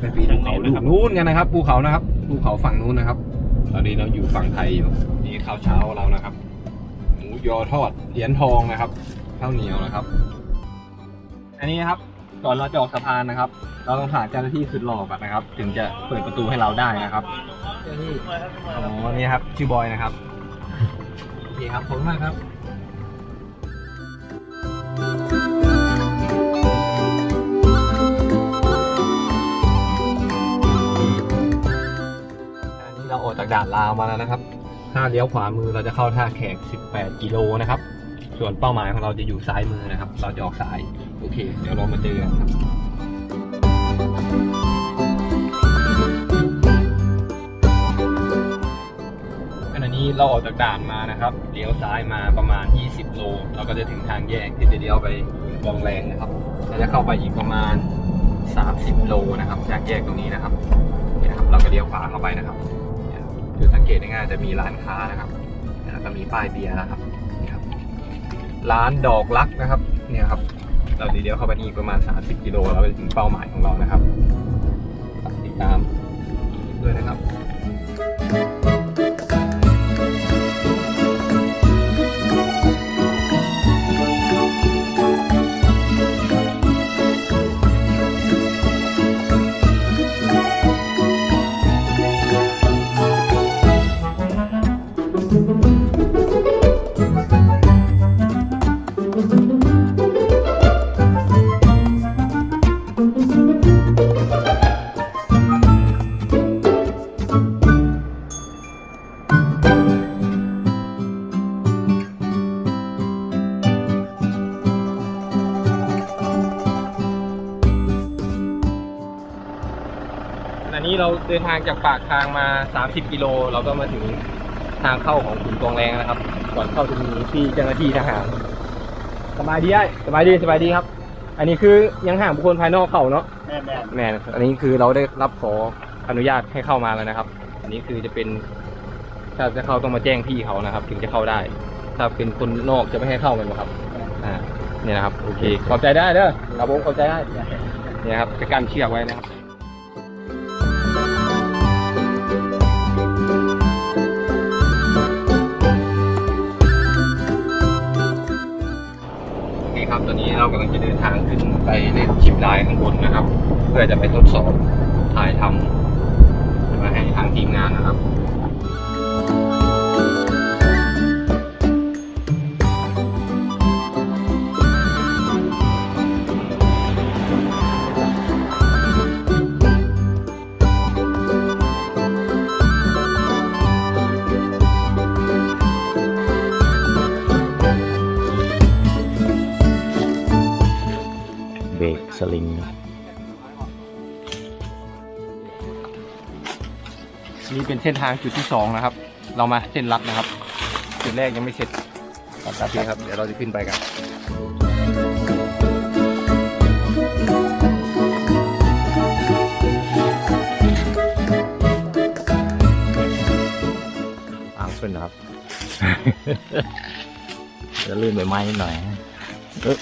ไปปีนภูเขาลูกนู้นกันนะครับภูเขานะครับภูเขาฝั่งนู้นนะครับ ตอนนี้เราอยู่ฝั่งไทยอยู่นี่ข้าวเช้าเรานะครับ หมูยอทอดเหรียญทองนะครับข้าวเหนียวนะครับ อันนี้นะครับก่อนเราจะออกสะพานนะครับ เราต้องผ่านเจ้าหน้าที่สุดหล่อก่อนนะครับ ถึงจะเปิดประตูให้เราได้นะครับเจ้าหน้าที่อ๋อนี่ครับชื่อบอยนะครับโอเคครับขอบคุณมากครับ ออกจากด่านลาวมาแล้วนะครับ ถ้าเลี้ยวขวามือเราจะเข้าท่าแขก 18 กิโลนะครับ ส่วนเป้าหมายของเราจะอยู่ซ้ายมือนะครับ เราจะออกซ้าย โอเค เดี๋ยวเรามาเจอกันครับขณะนี้เราออกจากด่านมานะครับ เลี้ยวซ้ายมาประมาณ 20 โล เราก็จะถึงทางแยกที่จะเลี้ยวไปคลองแรงนะครับเราจะเข้าไปอีกประมาณ 30 โลนะครับ จากแยกตรงนี้นะครับนี่นะครับเราก็เลี้ยวขวาเข้าไปนะครับ จุดสังเกตง่ายๆจะมีร้านค้านะครับแล้วก็มีป้ายเบียร์นะครับนี่ครับ ร้านดอกลักนะครับ เนี่ยครับ เราเดี๋ยวเข้าไปนี่ประมาณ 30 กิโลเราไปถึงเป้าหมายของเรานะครับติดตาม อันนี้เราเดินทางจากปากทางมา 30 กิโล เราก็มาถึงทางเข้าของขุนกองแรงนะครับ ก่อนเข้าจะมีที่เจ้าหน้าที่ทหาร สบายดีไอ้สบายดีสบายดีครับ อันนี้คือยังห่างบุคคลภายนอกเข้าเนาะแม่แม่แม่นอันนี้คือเราได้รับขออนุญาตให้เข้ามาแล้วนะครับ อันนี้คือจะเป็น ถ้าจะเข้าต้องมาแจ้งพี่เขานะครับ ถึงจะเข้าได้ ถ้าเป็นคนนอกจะไม่ให้เข้ากันนะครับ อ่าเนี่ยนะครับ โอเค ขอบใจได้เด้อครับผมขอบใจได้ เนี่ยครับจะการเชือกไว้นะครับ ตอนนี้เรากำลังจะเดินทางขึ้นไปเล่นชิปไลน์ข้างบนนะครับ เพื่อจะไปทดสอบถ่ายทำมาให้ทางทีมงานนะครับ เบรกสลิงนี่เป็นเส้นทางจุดที่สองนะครับ เรามาเส้นลัดนะครับ จุดแรกยังไม่เสร็จโอเคครับ เดี๋ยวเราจะขึ้นไปกันอ่างขึ้นนะครับ จะลื่นใบไม้นิดหน่อยเอ๊ะ